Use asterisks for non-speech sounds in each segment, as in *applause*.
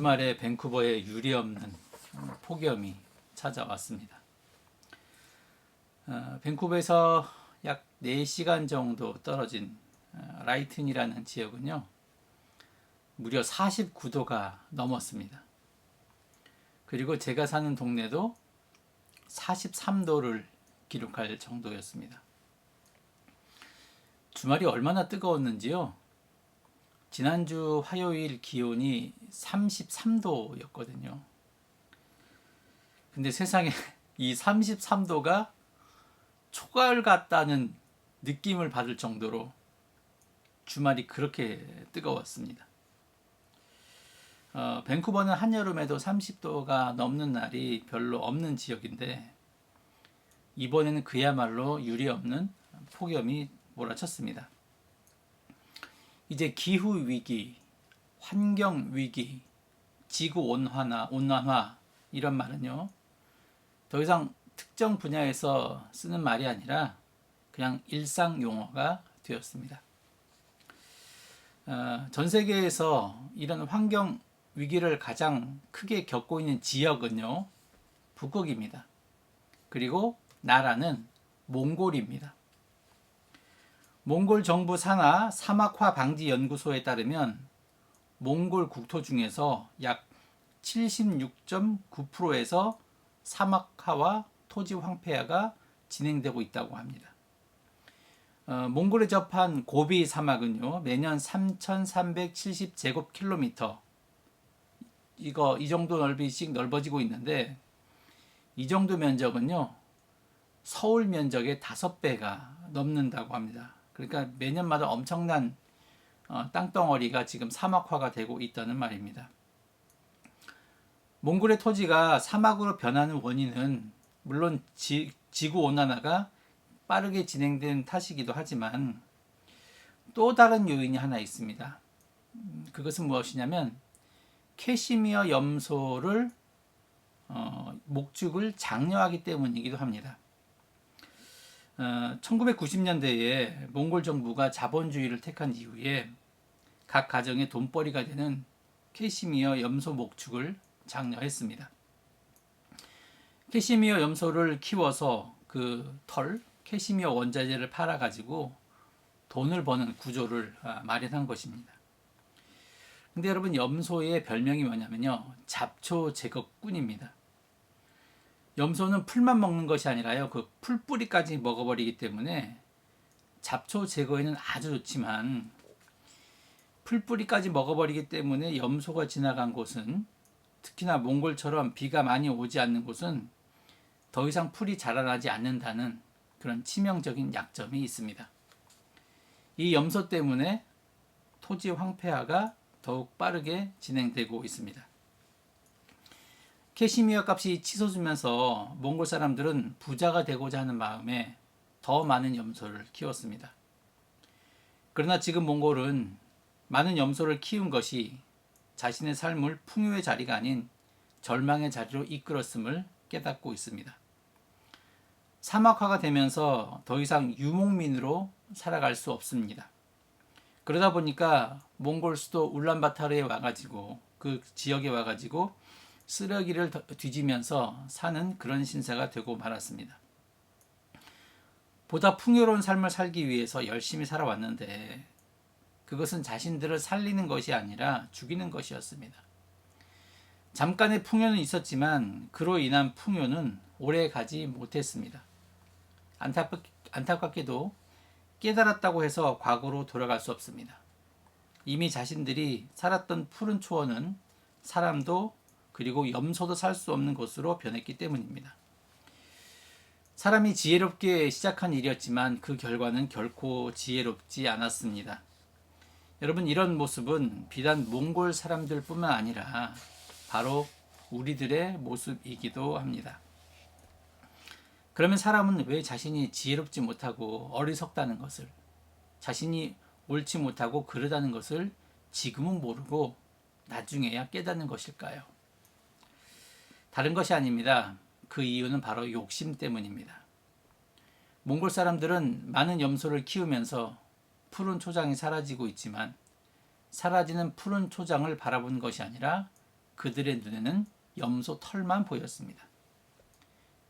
주말에 밴쿠버에 유리 없는 폭염이 찾아왔습니다. 어, 밴쿠버에서 약 4시간 정도 떨어진 어, 라이튼이라는 지역은요, 무려 49도가 넘었습니다. 그리고 제가 사는 동네도 43도를 기록할 정도였습니다. 주말이 얼마나 뜨거웠는지요. 지난주 화요일 기온이 33도였거든요. 근데 세상에 *laughs* 이 33도가 초가을 같다는 느낌을 받을 정도로 주말이 그렇게 뜨거웠습니다. 어, 밴쿠버는 한여름에도 30도가 넘는 날이 별로 없는 지역인데 이번에는 그야말로 유리 없는 폭염이 몰아쳤습니다. 이제 기후 위기, 환경 위기, 지구 온화나 온난화 이런 말은요. 더 이상 특정 분야에서 쓰는 말이 아니라 그냥 일상 용어가 되었습니다. 어, 전 세계에서 이런 환경 위기를 가장 크게 겪고 있는 지역은요. 북극입니다. 그리고 나라는 몽골입니다. 몽골 정부 산하 사막화 방지 연구소에 따르면 몽골 국토 중에서 약 76.9%에서 사막화와 토지 황폐화가 진행되고 있다고 합니다. 어, 몽골에 접한 고비 사막은요 매년 3,370 제곱 킬로미터 이거 이 정도 넓이씩 넓어지고 있는데 이 정도 면적은요 서울 면적의 다섯 배가 넘는다고 합니다. 그러니까 매년마다 엄청난 어, 땅덩어리가 지금 사막화가 되고 있다는 말입니다. 몽골의 토지가 사막으로 변하는 원인은 물론 지, 지구 온난화가 빠르게 진행된 탓이기도 하지만 또 다른 요인이 하나 있습니다. 음, 그것은 무엇이냐면 캐시미어 염소를 어, 목축을 장려하기 때문이기도 합니다. 어, 1990년대에 몽골 정부가 자본주의를 택한 이후에 각 가정의 돈벌이가 되는 캐시미어 염소 목축을 장려했습니다. 캐시미어 염소를 키워서 그 털, 캐시미어 원자재를 팔아가지고 돈을 버는 구조를 아, 마련한 것입니다. 근데 여러분 염소의 별명이 뭐냐면요. 잡초 제거꾼입니다. 염소는 풀만 먹는 것이 아니라요. 그 풀뿌리까지 먹어버리기 때문에 잡초 제거에는 아주 좋지만 풀뿌리까지 먹어버리기 때문에 염소가 지나간 곳은 특히나 몽골처럼 비가 많이 오지 않는 곳은 더 이상 풀이 자라나지 않는다는 그런 치명적인 약점이 있습니다. 이 염소 때문에 토지 황폐화가 더욱 빠르게 진행되고 있습니다. 캐시미어 값이 치솟으면서 몽골 사람들은 부자가 되고자 하는 마음에 더 많은 염소를 키웠습니다. 그러나 지금 몽골은 많은 염소를 키운 것이 자신의 삶을 풍요의 자리가 아닌 절망의 자리로 이끌었음을 깨닫고 있습니다. 사막화가 되면서 더 이상 유목민으로 살아갈 수 없습니다. 그러다 보니까 몽골 수도 울란바타르에 와가지고 그 지역에 와가지고 쓰레기를 뒤지면서 사는 그런 신세가 되고 말았습니다. 보다 풍요로운 삶을 살기 위해서 열심히 살아왔는데 그것은 자신들을 살리는 것이 아니라 죽이는 것이었습니다. 잠깐의 풍요는 있었지만 그로 인한 풍요는 오래 가지 못했습니다. 안타깝게도 깨달았다고 해서 과거로 돌아갈 수 없습니다. 이미 자신들이 살았던 푸른 초원은 사람도 그리고 염소도 살 수 없는 곳으로 변했기 때문입니다. 사람이 지혜롭게 시작한 일이었지만 그 결과는 결코 지혜롭지 않았습니다. 여러분 이런 모습은 비단 몽골 사람들 뿐만 아니라 바로 우리들의 모습이기도 합니다. 그러면 사람은 왜 자신이 지혜롭지 못하고 어리석다는 것을 자신이 옳지 못하고 그러다는 것을 지금은 모르고 나중에야 깨닫는 것일까요? 다른 것이 아닙니다. 그 이유는 바로 욕심 때문입니다. 몽골 사람들은 많은 염소를 키우면서 푸른 초장이 사라지고 있지만 사라지는 푸른 초장을 바라본 것이 아니라 그들의 눈에는 염소 털만 보였습니다.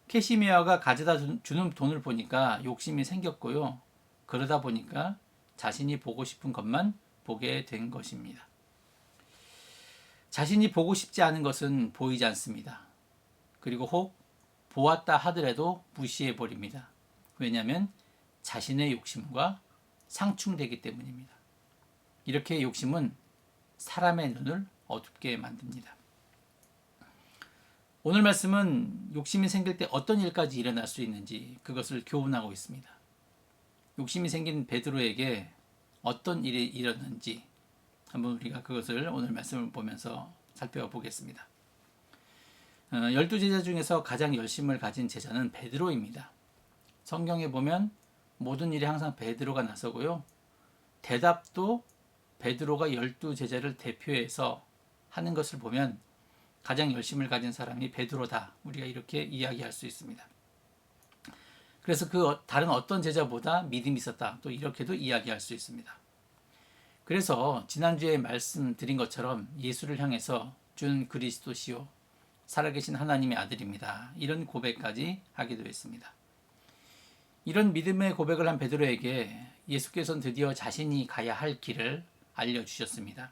캐시미어가 가져다 주- 주는 돈을 보니까 욕심이 생겼고요. 그러다 보니까 자신이 보고 싶은 것만 보게 된 것입니다. 자신이 보고 싶지 않은 것은 보이지 않습니다. 그리고 혹 보았다 하더라도 무시해 버립니다. 왜냐하면 자신의 욕심과 상충되기 때문입니다. 이렇게 욕심은 사람의 눈을 어둡게 만듭니다. 오늘 말씀은 욕심이 생길 때 어떤 일까지 일어날 수 있는지 그것을 교훈하고 있습니다. 욕심이 생긴 베드로에게 어떤 일이 일어났는지 한번 우리가 그것을 오늘 말씀을 보면서 살펴보겠습니다. 어, 열두 제자 중에서 가장 열심을 가진 제자는 베드로입니다. 성경에 보면 모든 일에 항상 베드로가 나서고요. 대답도 베드로가 열두 제자를 대표해서 하는 것을 보면 가장 열심을 가진 사람이 베드로다. 우리가 이렇게 이야기할 수 있습니다. 그래서 그 어- 다른 어떤 제자보다 믿음이 있었다. 또 이렇게도 이야기할 수 있습니다. 그래서 지난주에 말씀드린 것처럼 예수를 향해서 준 그리스도시요 살아계신 하나님의 아들입니다. 이런 고백까지 하기도 했습니다. 이런 믿음의 고백을 한 베드로에게 예수께서는 드디어 자신이 가야 할 길을 알려주셨습니다.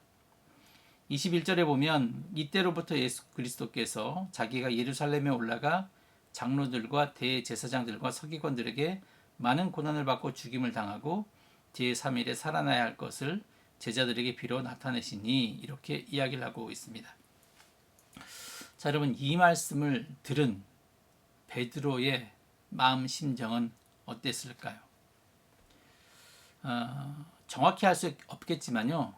21절에 보면 이때로부터 예수 그리스도께서 자기가 예루살렘에 올라가 장로들과 대제사장들과 서기관들에게 많은 고난을 받고 죽임을 당하고 제3일에 살아나야 할 것을 제자들에게 비로 나타내시니 이렇게 이야기를 하고 있습니다. 자, 여러분 이 말씀을 들은 베드로의 마음 심정은 어땠을까요? 어, 정확히 할 수 없겠지만요.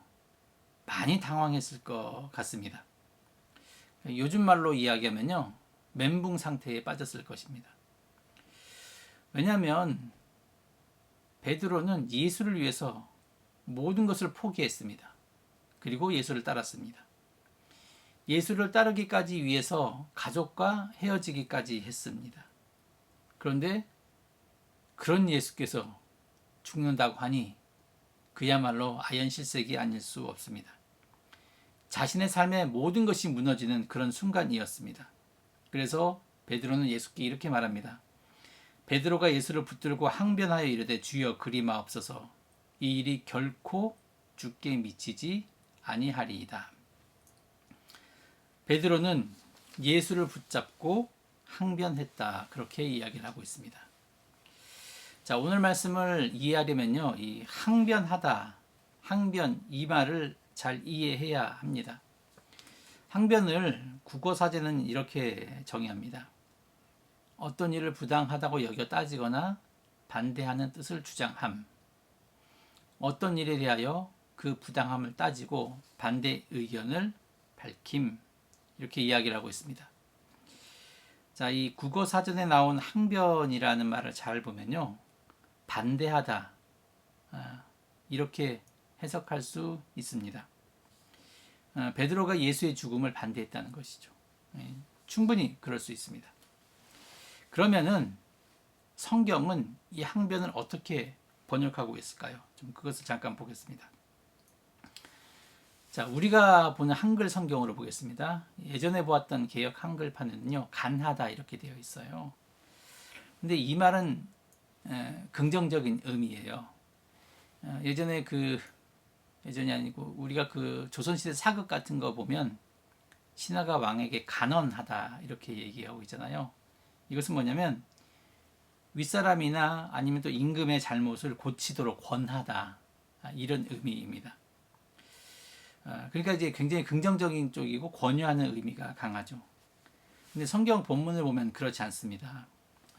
많이 당황했을 것 같습니다. 요즘 말로 이야기하면요. 멘붕 상태에 빠졌을 것입니다. 왜냐하면 베드로는 예수를 위해서 모든 것을 포기했습니다. 그리고 예수를 따랐습니다. 예수를 따르기까지 위해서 가족과 헤어지기까지 했습니다. 그런데 그런 예수께서 죽는다고 하니 그야말로 아연실색이 아닐 수 없습니다. 자신의 삶의 모든 것이 무너지는 그런 순간이었습니다. 그래서 베드로는 예수께 이렇게 말합니다. 베드로가 예수를 붙들고 항변하여 이르되 주여 그리 마옵소서 이 일이 결코 죽게 미치지 아니하리이다. 베드로는 예수를 붙잡고 항변했다. 그렇게 이야기를 하고 있습니다. 자, 오늘 말씀을 이해하려면요. 이 항변하다, 항변 이 말을 잘 이해해야 합니다. 항변을 국어 사전은 이렇게 정의합니다. 어떤 일을 부당하다고 여겨 따지거나 반대하는 뜻을 주장함. 어떤 일에 대하여 그 부당함을 따지고 반대 의견을 밝힘. 이렇게 이야기를 하고 있습니다. 자, 이 국어 사전에 나온 항변이라는 말을 잘 보면요. 반대하다. 아, 이렇게 해석할 수 있습니다. 아, 베드로가 예수의 죽음을 반대했다는 것이죠. 예, 충분히 그럴 수 있습니다. 그러면은 성경은 이 항변을 어떻게 번역하고 있을까요? 좀 그것을 잠깐 보겠습니다. 자, 우리가 보는 한글 성경으로 보겠습니다. 예전에 보았던 개혁 한글판에는요, 간하다 이렇게 되어 있어요. 근데 이 말은 에, 긍정적인 의미예요. 어, 예전에 그 예전이 아니고 우리가 그 조선시대 사극 같은 거 보면 신하가 왕에게 간언하다 이렇게 얘기하고 있잖아요. 이것은 뭐냐면 윗사람이나 아니면 또 임금의 잘못을 고치도록 권하다 아, 이런 의미입니다. 아, 그러니까 이제 굉장히 긍정적인 쪽이고 권유하는 의미가 강하죠. 근데 성경 본문을 보면 그렇지 않습니다.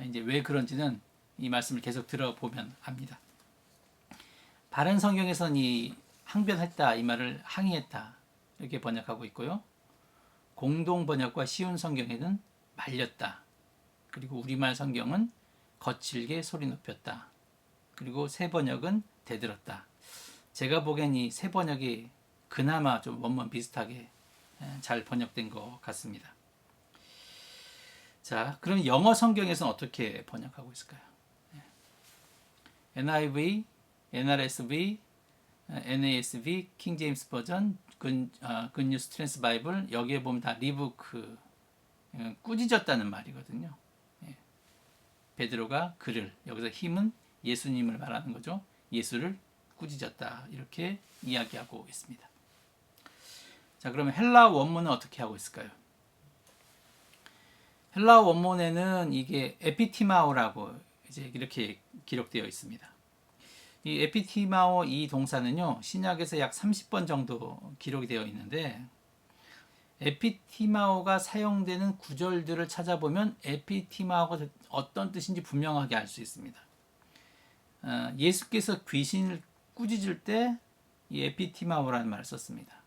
이제 왜 그런지는 이 말씀을 계속 들어보면 압니다. 바른 성경에서는 이 항변했다 이 말을 항의했다 이렇게 번역하고 있고요. 공동 번역과 쉬운 성경에는 말렸다. 그리고 우리말 성경은 거칠게 소리 높였다. 그리고 새 번역은 대들었다. 제가 보기엔 이 새 번역이 그나마 좀 원문 비슷하게 에, 잘 번역된 것 같습니다. 자, 그럼 영어 성경에서는 어떻게 번역하고 있을까요? NIV, NRSV, NASV, 킹 제임스 버전, 근 어, 굿뉴스 트랜스 바이블 여기에 보면 다 리부크 어, 꾸짖었다는 말이거든요. 예. 베드로가 그를 여기서 힘은 예수님을 말하는 거죠. 예수를 꾸짖었다 이렇게 이야기하고 있습니다. 자 그러면 헬라 원문은 어떻게 하고 있을까요? 헬라 원문에는 이게 에피티마오라고 이제 이렇게 기록되어 있습니다. 이 에피티마오 이 동사는요 신약에서 약 30번 정도 기록이 되어 있는데 에피티마오가 사용되는 구절들을 찾아보면 에피티마오가 어떤 뜻인지 분명하게 알 수 있습니다. 어, 예수께서 귀신을 꾸짖을 때 이 에피티마오라는 말을 썼습니다.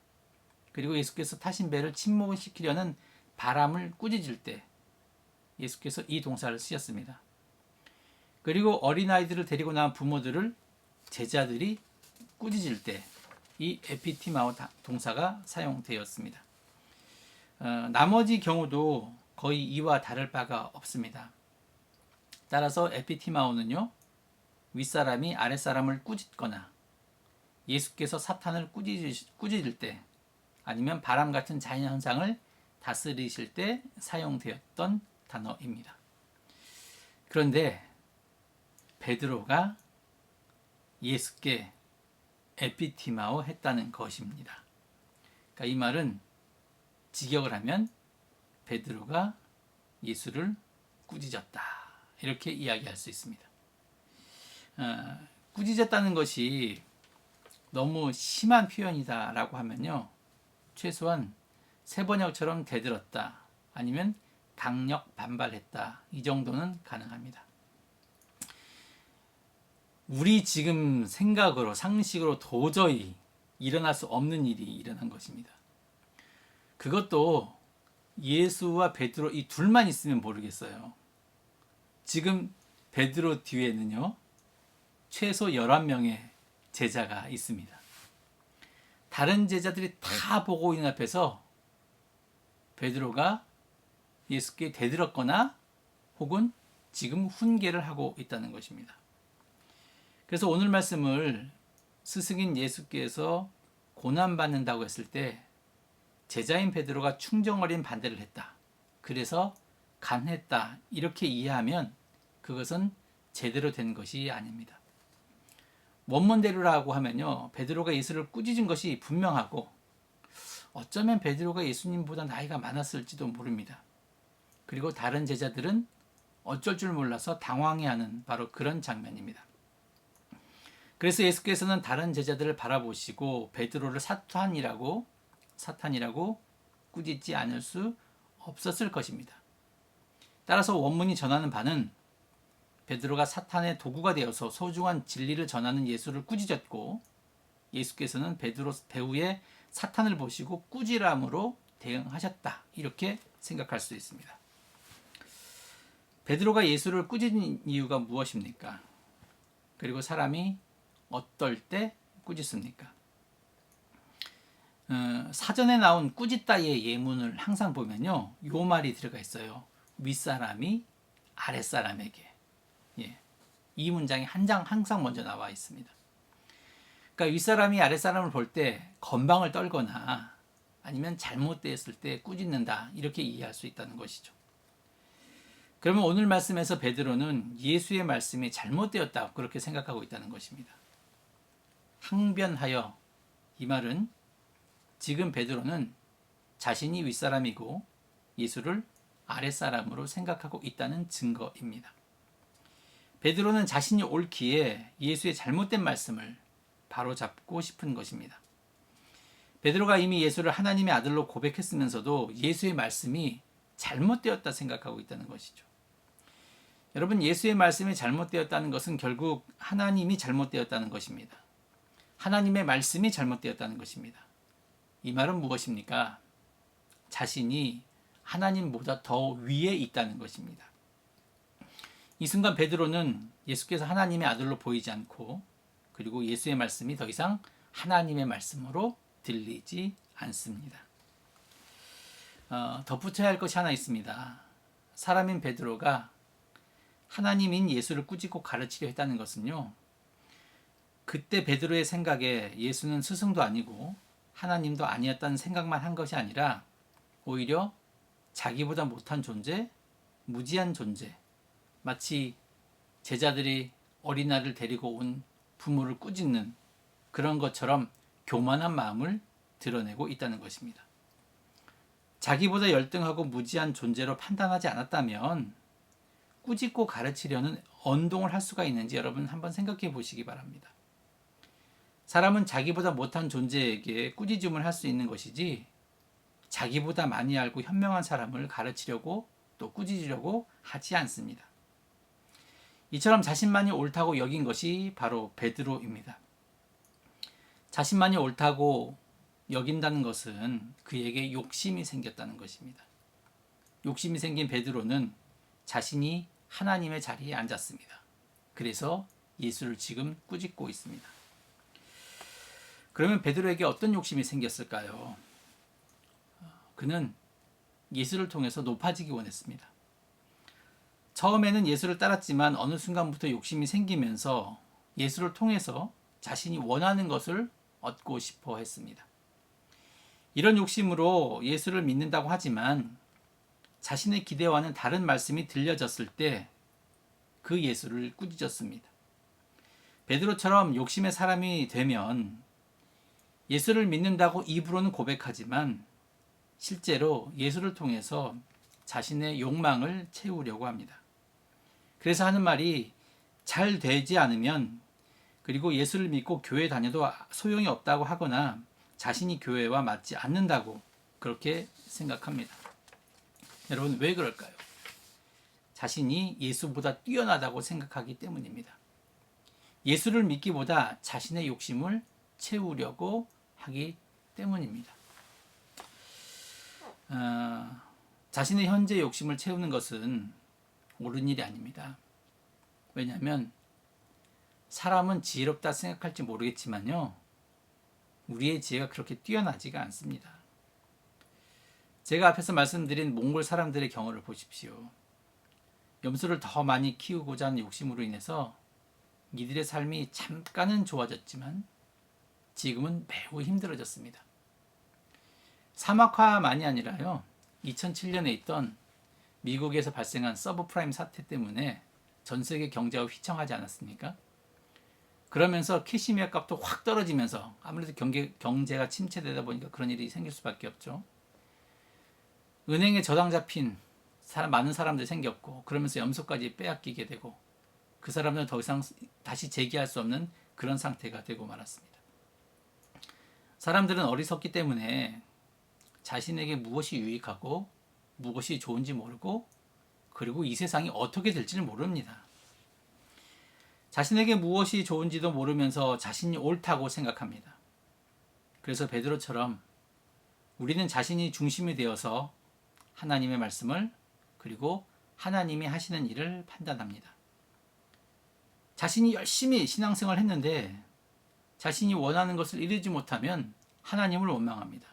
그리고 예수께서 타신 배를 침몰 시키려는 바람을 꾸짖을 때 예수께서 이 동사를 쓰셨습니다. 그리고 어린아이들을 데리고 나온 부모들을 제자들이 꾸짖을 때 이 에피티마오 동사가 사용되었습니다. 어, 나머지 경우도 거의 이와 다를 바가 없습니다. 따라서 에피티마오는요, 윗사람이 아랫사람을 꾸짖거나 예수께서 사탄을 꾸짖을 때 아니면 바람 같은 자연 현상을 다스리실 때 사용되었던 단어입니다. 그런데 베드로가 예수께 에피티마오 했다는 것입니다. 그러니까 이 말은 직역을 하면 베드로가 예수를 꾸짖었다 이렇게 이야기할 수 있습니다. 어, 꾸짖었다는 것이 너무 심한 표현이다라고 하면요 최소한 세번역처럼 대들었다 아니면 강력 반발했다 이 정도는 가능합니다. 우리 지금 생각으로 상식으로 도저히 일어날 수 없는 일이 일어난 것입니다. 그것도 예수와 베드로 이 둘만 있으면 모르겠어요. 지금 베드로 뒤에는요. 최소 11명의 제자가 있습니다. 다른 제자들이 다 보고 있는 앞에서 베드로가 예수께 대들었거나 혹은 지금 훈계를 하고 있다는 것입니다. 그래서 오늘 말씀을 스승인 예수께서 고난받는다고 했을 때 제자인 베드로가 충정 어린 반대를 했다. 그래서 간했다. 이렇게 이해하면 그것은 제대로 된 것이 아닙니다. 원문대로라고 하면요. 베드로가 예수를 꾸짖은 것이 분명하고 어쩌면 베드로가 예수님보다 나이가 많았을지도 모릅니다. 그리고 다른 제자들은 어쩔 줄 몰라서 당황해하는 바로 그런 장면입니다. 그래서 예수께서는 다른 제자들을 바라보시고 베드로를 사탄이라고 사탄이라고 꾸짖지 않을 수 없었을 것입니다. 따라서 원문이 전하는 바는 베드로가 사탄의 도구가 되어서 소중한 진리를 전하는 예수를 꾸짖었고 예수께서는 베드로 배후에 사탄을 보시고 꾸지람으로 대응하셨다. 이렇게 생각할 수 있습니다. 베드로가 예수를 꾸짖는 이유가 무엇입니까? 그리고 사람이 어떨 때 꾸짖습니까? 어, 사전에 나온 꾸짖다의 예문을 항상 보면요, 요 말이 들어가 있어요. 윗사람이 아랫사람에게. 예. 이 문장이 한 장 항상 먼저 나와 있습니다. 그러니까 윗사람이 아랫사람을 볼 때 건방을 떨거나 아니면 잘못되었을 때 꾸짖는다 이렇게 이해할 수 있다는 것이죠. 그러면 오늘 말씀에서 베드로는 예수의 말씀이 잘못되었다 그렇게 생각하고 있다는 것입니다. 항변하여 이 말은 지금 베드로는 자신이 윗사람이고 예수를 아랫사람으로 생각하고 있다는 증거입니다. 베드로는 자신이 옳기에 예수의 잘못된 말씀을 바로 잡고 싶은 것입니다. 베드로가 이미 예수를 하나님의 아들로 고백했으면서도 예수의 말씀이 잘못되었다 생각하고 있다는 것이죠. 여러분, 예수의 말씀이 잘못되었다는 것은 결국 하나님이 잘못되었다는 것입니다. 하나님의 말씀이 잘못되었다는 것입니다. 이 말은 무엇입니까? 자신이 하나님보다 더 위에 있다는 것입니다. 이 순간 베드로는 예수께서 하나님의 아들로 보이지 않고 그리고 예수의 말씀이 더 이상 하나님의 말씀으로 들리지 않습니다. 어, 덧붙여야 할 것이 하나 있습니다. 사람인 베드로가 하나님인 예수를 꾸짖고 가르치려 했다는 것은요. 그때 베드로의 생각에 예수는 스승도 아니고 하나님도 아니었다는 생각만 한 것이 아니라 오히려 자기보다 못한 존재, 무지한 존재, 마치 제자들이 어린아이를 데리고 온 부모를 꾸짖는 그런 것처럼 교만한 마음을 드러내고 있다는 것입니다. 자기보다 열등하고 무지한 존재로 판단하지 않았다면 꾸짖고 가르치려는 언동을 할 수가 있는지 여러분 한번 생각해 보시기 바랍니다. 사람은 자기보다 못한 존재에게 꾸짖음을 할 수 있는 것이지 자기보다 많이 알고 현명한 사람을 가르치려고 또 꾸짖으려고 하지 않습니다. 이처럼 자신만이 옳다고 여긴 것이 바로 베드로입니다. 자신만이 옳다고 여긴다는 것은 그에게 욕심이 생겼다는 것입니다. 욕심이 생긴 베드로는 자신이 하나님의 자리에 앉았습니다. 그래서 예수를 지금 꾸짖고 있습니다. 그러면 베드로에게 어떤 욕심이 생겼을까요? 그는 예수를 통해서 높아지기 원했습니다. 처음에는 예수를 따랐지만 어느 순간부터 욕심이 생기면서 예수를 통해서 자신이 원하는 것을 얻고 싶어 했습니다. 이런 욕심으로 예수를 믿는다고 하지만 자신의 기대와는 다른 말씀이 들려졌을 때 그 예수를 꾸짖었습니다. 베드로처럼 욕심의 사람이 되면 예수를 믿는다고 입으로는 고백하지만 실제로 예수를 통해서 자신의 욕망을 채우려고 합니다. 그래서 하는 말이 잘 되지 않으면 그리고 예수를 믿고 교회 다녀도 소용이 없다고 하거나 자신이 교회와 맞지 않는다고 그렇게 생각합니다. 여러분 왜 그럴까요? 자신이 예수보다 뛰어나다고 생각하기 때문입니다. 예수를 믿기보다 자신의 욕심을 채우려고 하기 때문입니다. 어, 자신의 현재 욕심을 채우는 것은 옳은 일이 아닙니다. 왜냐하면 사람은 지혜롭다 생각할지 모르겠지만요. 우리의 지혜가 그렇게 뛰어나지가 않습니다. 제가 앞에서 말씀드린 몽골 사람들의 경우를 보십시오. 염소를 더 많이 키우고자 하는 욕심으로 인해서 이들의 삶이 잠깐은 좋아졌지만 지금은 매우 힘들어졌습니다. 사막화만이 아니라요. 2007년에 있던 미국에서 발생한 서브프라임 사태 때문에 전 세계 경제가 휘청하지 않았습니까? 그러면서 캐시미어 값도 확 떨어지면서 아무래도 경제, 경제가 침체되다 보니까 그런 일이 생길 수밖에 없죠. 은행에 저당 잡힌 사람, 많은 사람들이 생겼고 그러면서 염소까지 빼앗기게 되고 그 사람들은 더 이상 다시 재기할 수 없는 그런 상태가 되고 말았습니다. 사람들은 어리석기 때문에 자신에게 무엇이 유익하고 무엇이 좋은지 모르고 그리고 이 세상이 어떻게 될지를 모릅니다. 자신에게 무엇이 좋은지도 모르면서 자신이 옳다고 생각합니다. 그래서 베드로처럼 우리는 자신이 중심이 되어서 하나님의 말씀을 그리고 하나님이 하시는 일을 판단합니다. 자신이 열심히 신앙생활 했는데 자신이 원하는 것을 이루지 못하면 하나님을 원망합니다.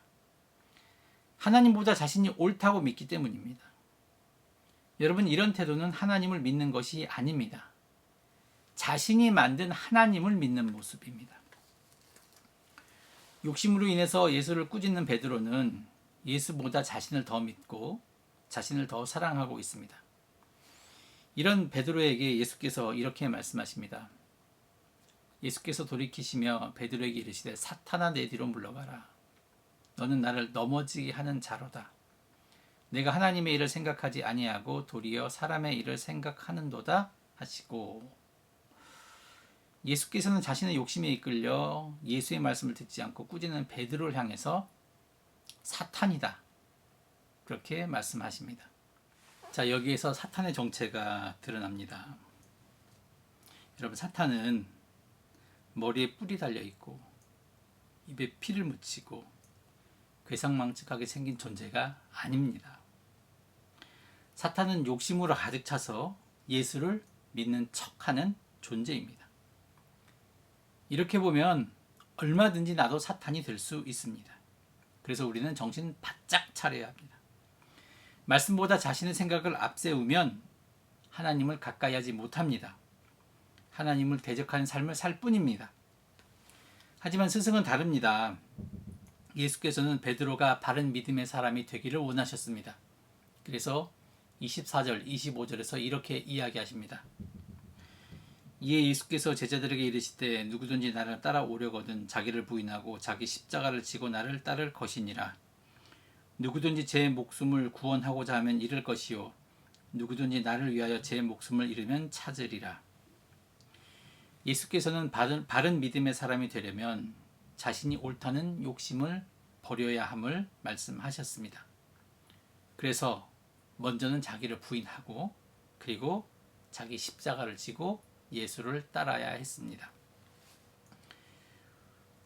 하나님보다 자신이 옳다고 믿기 때문입니다. 여러분, 이런 태도는 하나님을 믿는 것이 아닙니다. 자신이 만든 하나님을 믿는 모습입니다. 욕심으로 인해서 예수를 꾸짖는 베드로는 예수보다 자신을 더 믿고 자신을 더 사랑하고 있습니다. 이런 베드로에게 예수께서 이렇게 말씀하십니다. 예수께서 돌이키시며 베드로에게 이르시되 사탄아 내 뒤로 물러가라. 너는 나를 넘어지게 하는 자로다. 내가 하나님의 일을 생각하지 아니하고 도리어 사람의 일을 생각하는도다 하시고 예수께서는 자신의 욕심에 이끌려 예수의 말씀을 듣지 않고 꾸짖는 베드로를 향해서 사탄이다. 그렇게 말씀하십니다. 자, 여기에서 사탄의 정체가 드러납니다. 여러분, 사탄은 머리에 뿔이 달려 있고 입에 피를 묻히고 괴상망측하게 생긴 존재가 아닙니다. 사탄은 욕심으로 가득 차서 예수를 믿는 척하는 존재입니다. 이렇게 보면 얼마든지 나도 사탄이 될 수 있습니다. 그래서 우리는 정신 바짝 차려야 합니다. 말씀보다 자신의 생각을 앞세우면 하나님을 가까이 하지 못합니다. 하나님을 대적하는 삶을 살 뿐입니다. 하지만 스승은 다릅니다. 예수께서는 베드로가 바른 믿음의 사람이 되기를 원하셨습니다. 그래서 24절, 25절에서 이렇게 이야기하십니다. 이에 예수께서 제자들에게 이르시되 누구든지 나를 따라오려거든 자기를 부인하고 자기 십자가를 지고 나를 따를 것이니라. 누구든지 제 목숨을 구원하고자 하면 잃을 것이요 누구든지 나를 위하여 제 목숨을 잃으면 찾으리라. 예수께서는 바른, 바른 믿음의 사람이 되려면 자신이 옳다는 욕심을 버려야 함을 말씀하셨습니다. 그래서 먼저는 자기를 부인하고 그리고 자기 십자가를 지고 예수를 따라야 했습니다.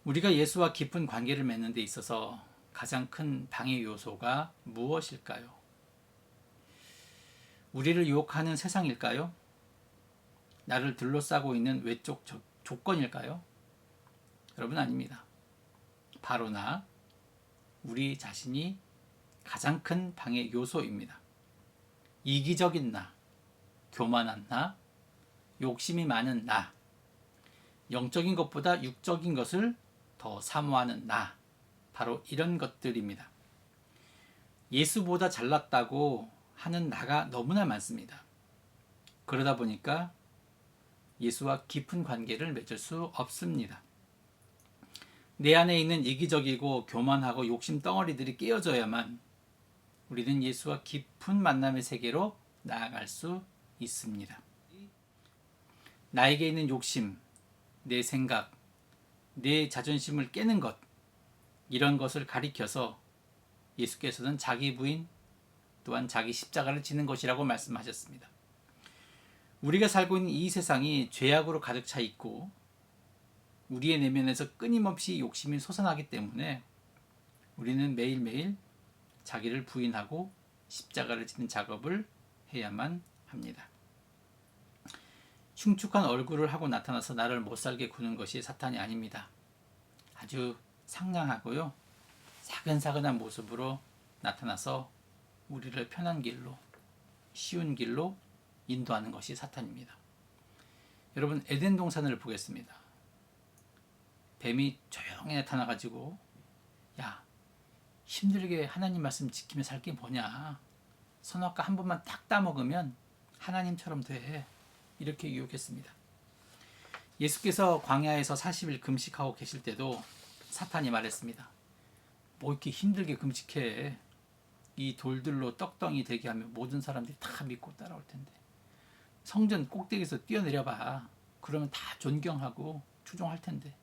우리가 예수와 깊은 관계를 맺는 데 있어서 가장 큰 방해 요소가 무엇일까요? 우리를 유혹하는 세상일까요? 나를 둘러싸고 있는 외적 조건일까요? 여러분 아닙니다. 바로 나, 우리 자신이 가장 큰 방해 요소입니다. 이기적인 나, 교만한 나, 욕심이 많은 나, 영적인 것보다 육적인 것을 더 사모하는 나, 바로 이런 것들입니다. 예수보다 잘났다고 하는 나가 너무나 많습니다. 그러다 보니까 예수와 깊은 관계를 맺을 수 없습니다. 내 안에 있는 이기적이고 교만하고 욕심 덩어리들이 깨어져야만 우리는 예수와 깊은 만남의 세계로 나아갈 수 있습니다. 나에게 있는 욕심, 내 생각, 내 자존심을 깨는 것, 이런 것을 가리켜서 예수께서는 자기 부인 또한 자기 십자가를 지는 것이라고 말씀하셨습니다. 우리가 살고 있는 이 세상이 죄악으로 가득 차 있고 우리의 내면에서 끊임없이 욕심이 솟아나기 때문에 우리는 매일매일 자기를 부인하고 십자가를 지는 작업을 해야만 합니다. 흉측한 얼굴을 하고 나타나서 나를 못살게 구는 것이 사탄이 아닙니다. 아주 상냥하고요. 사근사근한 모습으로 나타나서 우리를 편한 길로, 쉬운 길로 인도하는 것이 사탄입니다. 여러분, 에덴 동산을 보겠습니다. 뱀이 조용히 나타나가지고, 야, 힘들게 하나님 말씀 지키며 살 게 뭐냐. 선악과 한 번만 딱 따먹으면 하나님처럼 돼. 이렇게 유혹했습니다. 예수께서 광야에서 40일 금식하고 계실 때도 사탄이 말했습니다. 뭐 이렇게 힘들게 금식해. 이 돌들로 떡덩이 되게 하면 모든 사람들이 다 믿고 따라올 텐데. 성전 꼭대기에서 뛰어내려봐. 그러면 다 존경하고 추종할 텐데.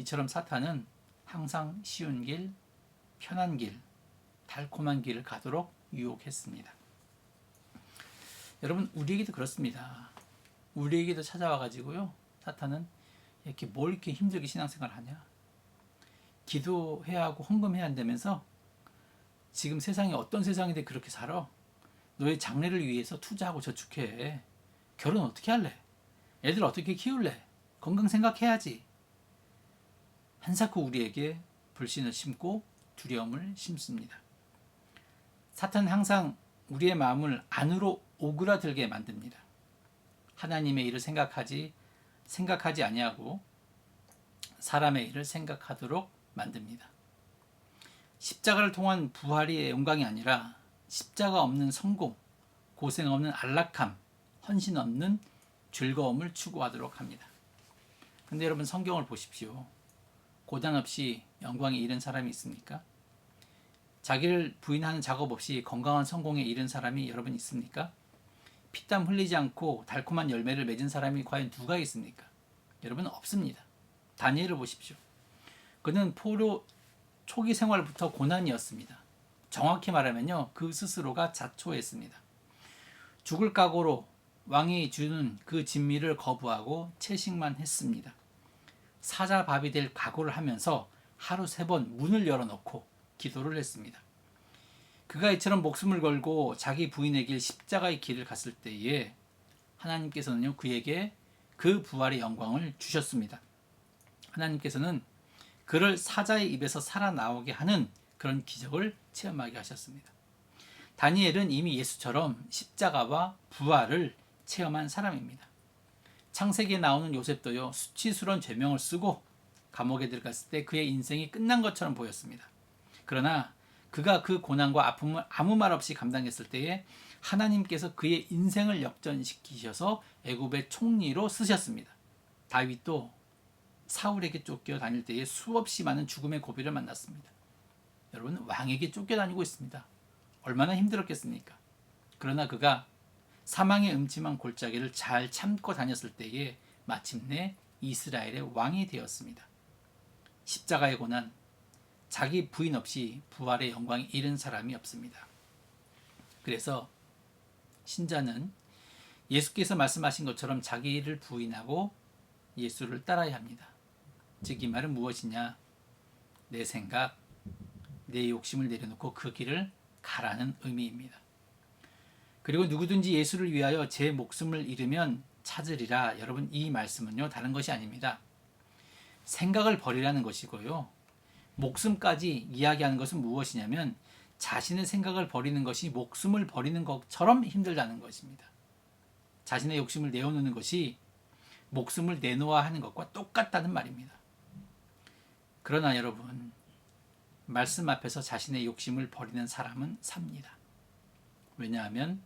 이처럼 사탄은 항상 쉬운 길, 편한 길, 달콤한 길을 가도록 유혹했습니다. 여러분, 우리에게도 그렇습니다. 우리에게도 찾아와 가지고요. 사탄은 이렇게 뭘 이렇게 힘들게 신앙생활 하냐? 기도해야 하고 헌금해야 한다면서 지금 세상이 어떤 세상인데 그렇게 살아? 너의 장래를 위해서 투자하고 저축해. 결혼 어떻게 할래? 애들 어떻게 키울래? 건강 생각해야지. 한사코 우리에게 불신을 심고 두려움을 심습니다. 사탄은 항상 우리의 마음을 안으로 오그라들게 만듭니다. 하나님의 일을 생각하지 생각하지 아니하고 사람의 일을 생각하도록 만듭니다. 십자가를 통한 부활이 영광이 아니라 십자가 없는 성공, 고생 없는 안락함, 헌신 없는 즐거움을 추구하도록 합니다. 근데 여러분 성경을 보십시오. 고단 없이 영광에 이른 사람이 있습니까? 자기를 부인하는 작업 없이 건강한 성공에 이른 사람이 여러분 있습니까? 피땀 흘리지 않고 달콤한 열매를 맺은 사람이 과연 누가 있습니까? 여러분 없습니다. 다니엘을 보십시오. 그는 포로 초기 생활부터 고난이었습니다. 정확히 말하면요, 그 스스로가 자초했습니다. 죽을 각오로 왕이 주는 그 진미를 거부하고 채식만 했습니다. 사자밥이 될 각오를 하면서 하루 세 번 문을 열어놓고 기도를 했습니다. 그가 이처럼 목숨을 걸고 자기 부인의 길 십자가의 길을 갔을 때에 하나님께서는요 그에게 그 부활의 영광을 주셨습니다. 하나님께서는 그를 사자의 입에서 살아나오게 하는 그런 기적을 체험하게 하셨습니다. 다니엘은 이미 예수처럼 십자가와 부활을 체험한 사람입니다. 창세기에 나오는 요셉도요 수치스러운 죄명을 쓰고 감옥에 들어갔을 때 그의 인생이 끝난 것처럼 보였습니다. 그러나 그가 그 고난과 아픔을 아무 말 없이 감당했을 때에 하나님께서 그의 인생을 역전시키셔서 애굽의 총리로 쓰셨습니다. 다윗도 사울에게 쫓겨 다닐 때에 수없이 많은 죽음의 고비를 만났습니다. 여러분 왕에게 쫓겨 다니고 있습니다. 얼마나 힘들었겠습니까? 그러나 그가 사망의 음침한 골짜기를 잘 참고 다녔을 때에 마침내 이스라엘의 왕이 되었습니다. 십자가의 고난, 자기 부인 없이 부활의 영광에 이른 사람이 없습니다. 그래서 신자는 예수께서 말씀하신 것처럼 자기를 부인하고 예수를 따라야 합니다. 즉 이 말은 무엇이냐? 내 생각, 내 욕심을 내려놓고 그 길을 가라는 의미입니다. 그리고 누구든지 예수를 위하여 제 목숨을 잃으면 찾으리라. 여러분 이 말씀은요 다른 것이 아닙니다. 생각을 버리라는 것이고요. 목숨까지 이야기하는 것은 무엇이냐면 자신의 생각을 버리는 것이 목숨을 버리는 것처럼 힘들다는 것입니다. 자신의 욕심을 내어놓는 것이 목숨을 내놓아 하는 것과 똑같다는 말입니다. 그러나 여러분, 말씀 앞에서 자신의 욕심을 버리는 사람은 삽니다. 왜냐하면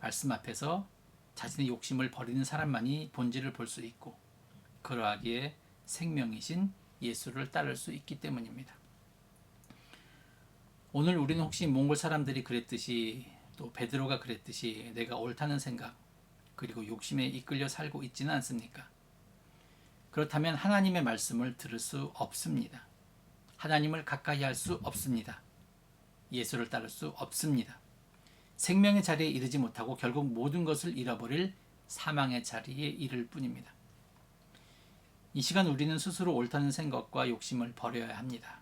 말씀 앞에서 자신의 욕심을 버리는 사람만이 본질을 볼 수 있고 그러하기에 생명이신 예수를 따를 수 있기 때문입니다. 오늘 우리는 혹시 몽골 사람들이 그랬듯이 또 베드로가 그랬듯이 내가 옳다는 생각 그리고 욕심에 이끌려 살고 있지는 않습니까? 그렇다면 하나님의 말씀을 들을 수 없습니다. 하나님을 가까이 할 수 없습니다. 예수를 따를 수 없습니다. 생명의 자리에 이르지 못하고 결국 모든 것을 잃어버릴 사망의 자리에 이를 뿐입니다. 이 시간 우리는 스스로 옳다는 생각과 욕심을 버려야 합니다.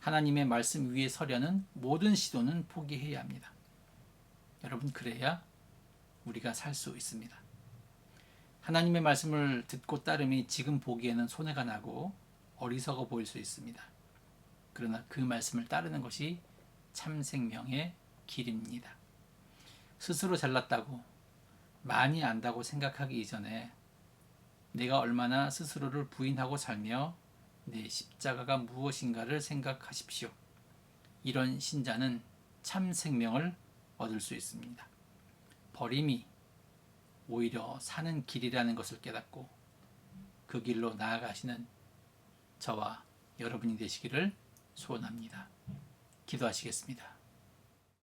하나님의 말씀 위에 서려는 모든 시도는 포기해야 합니다. 여러분, 그래야 우리가 살 수 있습니다. 하나님의 말씀을 듣고 따름이 지금 보기에는 손해가 나고 어리석어 보일 수 있습니다. 그러나 그 말씀을 따르는 것이 참 생명의 길입니다. 스스로 잘났다고 많이 안다고 생각하기 이전에 내가 얼마나 스스로를 부인하고 살며 내 십자가가 무엇인가를 생각하십시오. 이런 신자는 참 생명을 얻을 수 있습니다. 버림이 오히려 사는 길이라는 것을 깨닫고 그 길로 나아가시는 저와 여러분이 되시기를 소원합니다. 기도하시겠습니다.